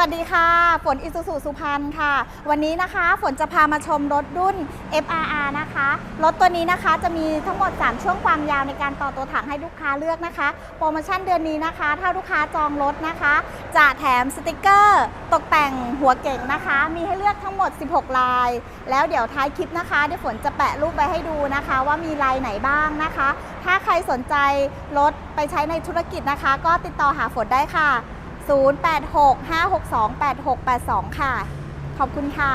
วัสดีค่ะ ฝนอิสุสุสุพรรณค่ะ วันนี้นะคะฝนจะพามาชมรถรุ่น FRR นะคะ รถตัวนี้นะคะจะมีทั้งหมด 3 ช่วงความยาวในการต่อตัวถังให้ลูกค้าเลือกนะคะ โปรโมชั่นเดือนนี้นะคะ ถ้าลูกค้าจองรถนะคะ จะแถมสติกเกอร์ ตกแต่งหัวเก่งนะคะ มีให้เลือกทั้งหมด 16 ลาย แล้วเดี๋ยวท้ายคลิปนะคะเดี๋ยวฝนจะแปะรูปไว้ให้ดูนะคะ ว่ามีลายไหนบ้างนะคะ ถ้าใครสนใจรถไปใช้ในธุรกิจนะคะ ก็ติดต่อหาฝนได้ค่ะ 0865628682 ค่ะ ขอบคุณค่ะ